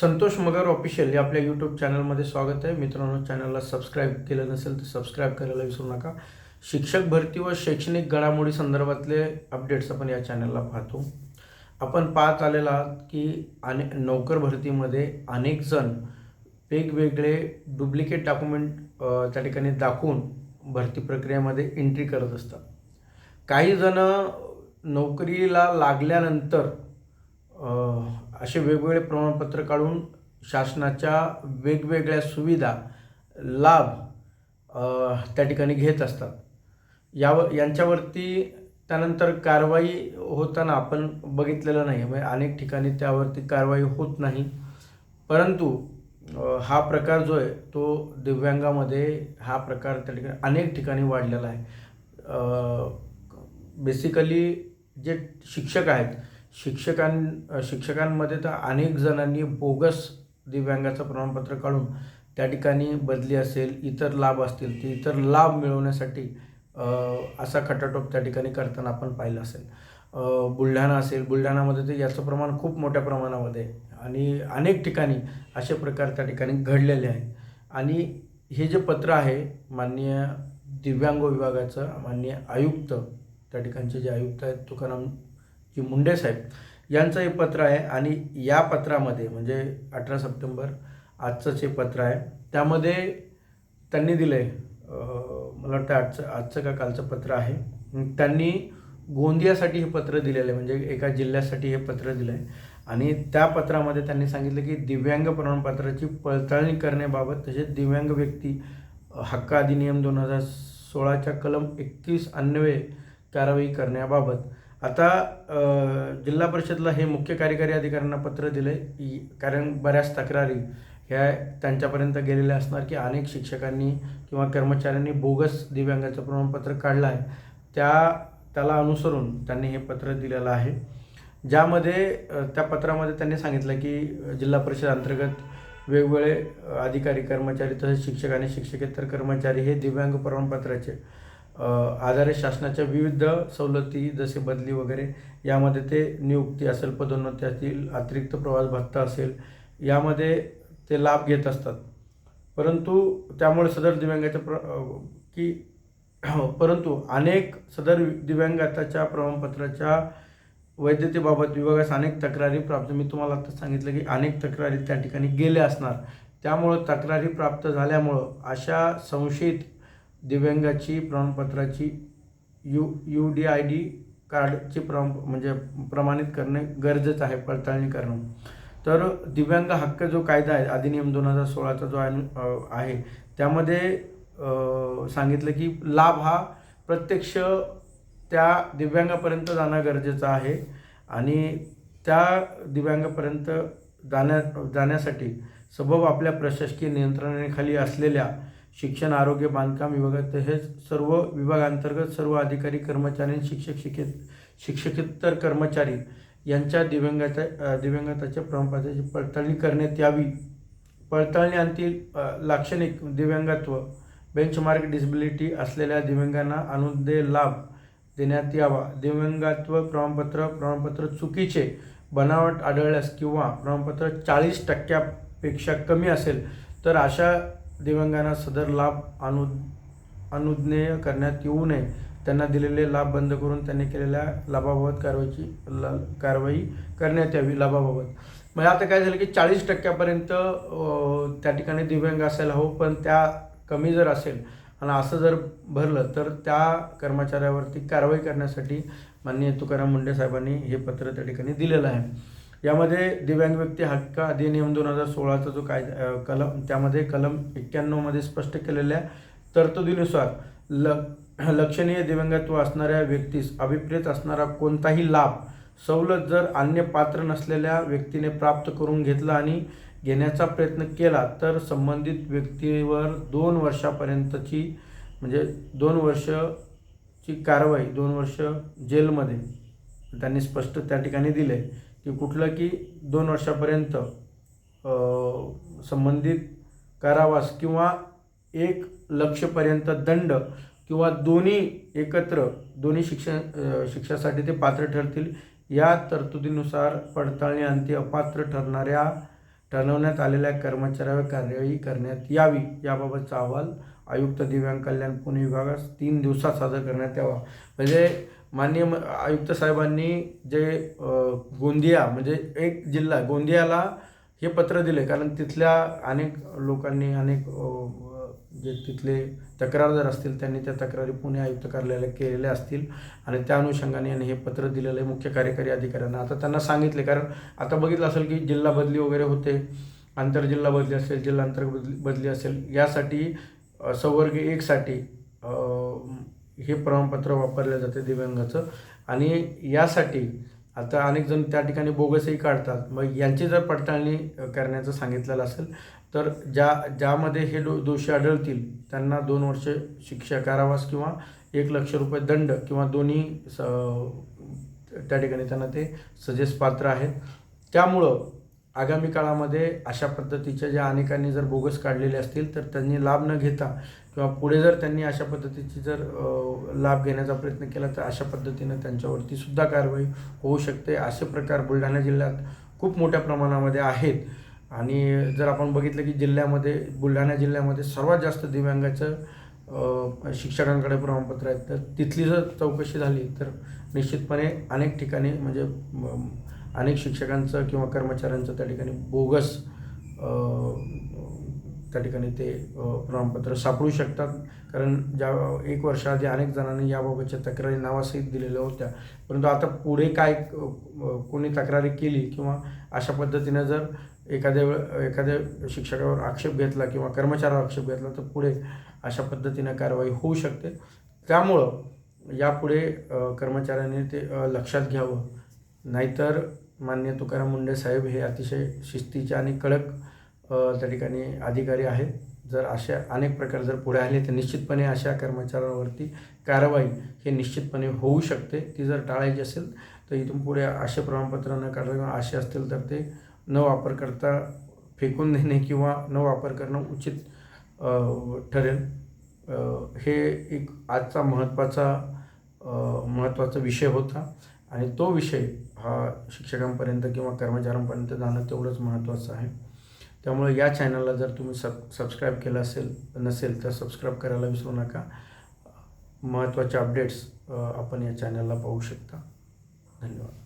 संतोष मगर official या आपल्या YouTube चॅनलमध्ये स्वागत आहे. मित्रांनो चॅनलला सबस्क्राईब केलं नसेल तर सबस्क्राईब करायला विसरू नका. शिक्षक भरती व शैक्षणिक घडामोडी संदर्भातले अपडेट्स आपण या चॅनलला पाहतो. आपण पाहत आलेला आहात की अने नोकर भरतीमध्ये अनेक जण वेगवेगळे डुप्लिकेट डॉक्युमेंट त्या ठिकाणी दाखवून भरती प्रक्रियेमध्ये एंट्री करत असतात. काही जण नोकरीला लागल्यानंतर असे वेगवेगळे प्रमाणपत्र काढून शासनाच्या वेगवेगळ्या सुविधा लाभ त्या ठिकाणी घेत असतात. यावर यांच्यावरती त्यानंतर कारवाई होताना आपण बघितलेलं नाही. म्हणजे अनेक ठिकाणी त्यावरती कारवाई होत नाही. परंतु हा प्रकार जो आहे तो दिव्यांगामध्ये हा प्रकार त्या ठिकाणी अनेक ठिकाणी वाढलेला आहे. बेसिकली जे शिक्षक आहेत शिक्षकां शिक्षकांमध्ये तर अनेक जणांनी बोगस दिव्यांगाचं प्रमाणपत्र काढून त्या ठिकाणी बदली असेल इतर लाभ असतील ते इतर लाभ मिळवण्यासाठी असा खटाटोप त्या ठिकाणी करताना आपण पाहिलं असेल. बुलढाणा असेल बुलढाणामध्ये तर याचं प्रमाण खूप मोठ्या प्रमाणामध्ये आहे आणि अनेक ठिकाणी असे प्रकार त्या ठिकाणी घडलेले आहेत. आणि हे जे पत्र आहे माननीय दिव्यांग विभागाचं माननीय आयुक्त त्या ठिकाणचे जे आयुक्त आहेत तुकाराम जी मुंडे साहेब यांचं हे पत्र आहे आणि या पत्रामध्ये म्हणजे अठरा सप्टेंबर आजचंच हे पत्र आहे त्यामध्ये त्यांनी दिलं आहे मला वाटतं आजचं आजचं का कालचं पत्र आहे. त्यांनी गोंदियासाठी हे पत्र दिलेलं आहे म्हणजे एका जिल्ह्यासाठी हे पत्र दिलं आहे आणि त्या पत्रामध्ये त्यांनी सांगितलं की दिव्यांग प्रमाणपत्राची पडताळणी करण्याबाबत तसेच दिव्यांग व्यक्ती हक्क अधिनियम दोन हजार सोळाच्या कलम एकतीस अन्वये कारवाई करण्याबाबत आता जिल्हा परिषदला हे मुख्य कार्यकारी अधिकाऱ्यांना पत्र दिलं आहे कारण बऱ्याच तक्रारी ह्या त्यांच्यापर्यंत गेलेल्या असणार की अनेक शिक्षकांनी किंवा कर्मचाऱ्यांनी बोगस दिव्यांगाचं प्रमाणपत्र काढलं आहे त्या त्याला अनुसरून त्यांनी हे पत्र दिलेलं आहे. ज्यामध्ये त्या पत्रामध्ये त्यांनी सांगितलं की जिल्हा परिषद अंतर्गत वेगवेगळे अधिकारी कर्मचारी तसेच शिक्षक आणि शिक्षकेतर कर्मचारी हे दिव्यांग प्रमाणपत्राचे आधारे शासनाच्या विविध सवलती जसे बदली वगैरे यामध्ये ते नियुक्ती असेल पदोन्नती असतील अतिरिक्त प्रवास भत्ता असेल यामध्ये ते लाभ घेत असतात. परंतु त्यामुळे सदर दिव्यांगाच्या प्र की परंतु अनेक सदर दिव्यांगाच्या प्रमाणपत्राच्या वैधतेबाबत विभागास अनेक तक्रारी प्राप्त मी तुम्हाला आता सांगितलं की अनेक तक्रारी त्या ठिकाणी गेल्या असणार. त्यामुळं तक्रारी प्राप्त झाल्यामुळं अशा संशयित दिव्यांगाची प्रमाणपत्राची U U D I D कार्डची प्रम म्हणजे प्रमाणित करणे गरजेचं आहे पडताळणी करणं. तर दिव्यांग हक्क जो कायदा आहे अधिनियम दोन हजार सोळाचा जो आहे आहे त्यामध्ये सांगितलं की लाभ हा प्रत्यक्ष त्या दिव्यांगापर्यंत जाणं गरजेचं आहे आणि त्या दिव्यांगापर्यंत जाण्या जाण्यासाठी सबब आपल्या प्रशासकीय नियंत्रणाखाली असलेल्या शिक्षण आरोग्य बांधकाम विभागात तसेच सर्व विभागांतर्गत सर्व अधिकारी कर्मचारी आणि शिक्षक शिक्षक शिक्षकेतर कर्मचारी यांच्या दिव्यांगाच्या दिव्यांगताच्या प्रमाणपत्राची पडताळणी करण्यात यावी. पडताळणीअंती लाक्षणिक दिव्यांगत्व बेंचमार्क डिसेबिलिटी असलेल्या दिव्यांगांना अनुदेय लाभ देण्यात यावा. दिव्यांगत्व प्रमाणपत्र प्रमाणपत्र चुकीचे बनावट आढळल्यास किंवा प्रमाणपत्र चाळीस टक्क्यापेक्षा कमी असेल तर अशा दिव्यांगांना सदर लाभ अनु अनुज्ञेय करण्यात येऊ नये. त्यांना दिलेले लाभ बंद करून त्यांनी केलेल्या लाभाबाबत कारवाईची ला कारवाई करण्यात यावी लाभाबाबत. म्हणजे आता काय झालं की चाळीस टक्क्यापर्यंत त्या ठिकाणी दिव्यांग असायला हवं पण त्या कमी जर असेल आणि असं जर भरलं तर त्या कर्मचाऱ्यावरती कारवाई करण्यासाठी माननीय तुकाराम मुंडे साहेबांनी हे पत्र त्या ठिकाणी दिलेलं आहे. यामध्ये दिव्यांग व्यक्ती हक्क अधिनियम दोन हजार सोळाचा जो कायदा कलम त्यामध्ये कलम एक्क्याण्णवमध्ये स्पष्ट केलेल्या तरतुदीनुसार ल लक्षणीय दिव्यांगत्व असणाऱ्या व्यक्तीस अभिप्रेत असणारा कोणताही लाभ सवलत जर अन्य पात्र नसलेल्या व्यक्तीने प्राप्त करून घेतला आणि घेण्याचा प्रयत्न केला तर संबंधित व्यक्तीवर दोन वर्षापर्यंतची म्हणजे दोन वर्षची कारवाई दोन वर्ष जेलमध्ये त्यांनी स्पष्ट त्या ठिकाणी दिले. की कुठलं की दोन वर्षापर्यंत संबंधित कारावास किंवा एक लक्षपर्यंत दंड किंवा दोन्ही एकत्र दोन्ही शिक्षण शिक्षासाठी ते पात्र ठरतील. या तरतुदीनुसार पडताळणी अंती अपात्र ठरणाऱ्या ठरवण्यात आलेल्या कर्मचाऱ्यावर कार्यवाही करण्यात यावी याबाबतचा अहवाल आयुक्त दिव्यांग कल्याण पुणे विभागास तीन दिवसात सादर करण्यात यावा. म्हणजे माननीय म- आयुक्त साहेबांनी जे गोंदिया म्हणजे एक जिल्हा गोंदियाला हे पत्र दिले कारण तिथल्या अनेक लोकांनी अनेक जे तिथले तक्रारदार असतील त्यांनी त्या तक्रारी पुणे आयुक्त कार्यालयाला केलेल्या असतील आणि त्या अनुषंगाने यांनी हे पत्र दिलेलं आहे मुख्य कार्यकारी अधिकाऱ्यांना. आता त्यांना सांगितले कारण आता बघितलं असेल की जिल्हा बदली वगैरे होते आंतरजिल्हा बदली असेल जिल्हा अंतर्गत बदली बदली असेल यासाठी अ, संवर्ग एकसाठी हे प्रमाणपत्र वापरलं जाते दिव्यांगाचं. आणि यासाठी आता अनेक जण त्या ठिकाणी बोगसही काढतात. मग यांची जर पडताळणी करण्याचं सांगितलेलं असेल तर ज्या ज्यामध्ये हे दो दोषी आढळतील त्यांना दोन वर्ष शिक्षा कारावास किंवा एक लक्ष रुपये दंड किंवा दोन्ही स त्या ठिकाणी त्यांना ते सजेस पात्र आहेत. त्यामुळं आगामी काळामध्ये अशा पद्धतीच्या ज्या अनेकांनी जर बोगस काढलेले असतील तर त्यांनी लाभ न घेता किंवा पुढे जर त्यांनी अशा पद्धतीची जर लाभ घेण्याचा प्रयत्न केला तर अशा पद्धतीनं त्यांच्यावरती सुद्धा कारवाई होऊ शकते. असे प्रकार बुलढाणा जिल्ह्यात खूप मोठ्या प्रमाणामध्ये आहेत. आणि जर आपण बघितलं की जिल्ह्यामध्ये बुलढाणा जिल्ह्यामध्ये सर्वात जास्त दिव्यांगाचं शिक्षकांकडे प्रमाणपत्र आहेत. तर तिथली जर चौकशी झाली तर निश्चितपणे अनेक ठिकाणी म्हणजे अनेक शिक्षकांचं किंवा कर्मचाऱ्यांचं त्या ठिकाणी बोगस त्या ठिकाणी ते प्रमाणपत्र सापडू शकतात. कारण ज्या एक वर्षाआधी अनेक जणांनी याबाबतच्या तक्रारी नावासहित दिलेल्या होत्या. परंतु आता पुढे काय कोणी तक्रारी केली किंवा अशा पद्धतीनं जर एखाद्या वेळ एखाद्या शिक्षकावर आक्षेप घेतला किंवा कर्मचाऱ्यावर आक्षेप घेतला तर पुढे अशा पद्धतीनं कारवाई होऊ शकते. त्यामुळं यापुढे कर्मचाऱ्याने कर्मचाऱ्यांनी ते लक्षात घ्यावं. नाहीतर मान्य तुकाराम मुंडे साहेब हे अतिशय शिस्तीचे आणि कडक त्या ठिकाणी अधिकारी आहेत. जर अशा अनेक प्रकार जर पुढे आले तर निश्चितपणे अशा कर्मचाऱ्यांवरती कारवाई हे निश्चितपणे होऊ शकते. ती जर टाळायची असेल तर इथून पुढे असे प्रमाणपत्र न काढता किंवा असे असतील तर ते न वापर करता फेकून देणे किंवा न वापर करणं उचित ठरेल. हे एक आजचा महत्त्वाचा महत्त्वाचा विषय होता. आणि तो विषय हा शिक्षकांपर्यंत किंवा कर्मचाऱ्यांपर्यंत जाणं तेवढंच महत्त्वाचं आहे. त्यामुळे या चॅनलला जर तुम्ही सब सबस्क्राईब केलं असेल नसेल तर सबस्क्राईब करायला विसरू नका. महत्त्वाचे अपडेट्स आपण या चॅनलला पाहू शकता. धन्यवाद.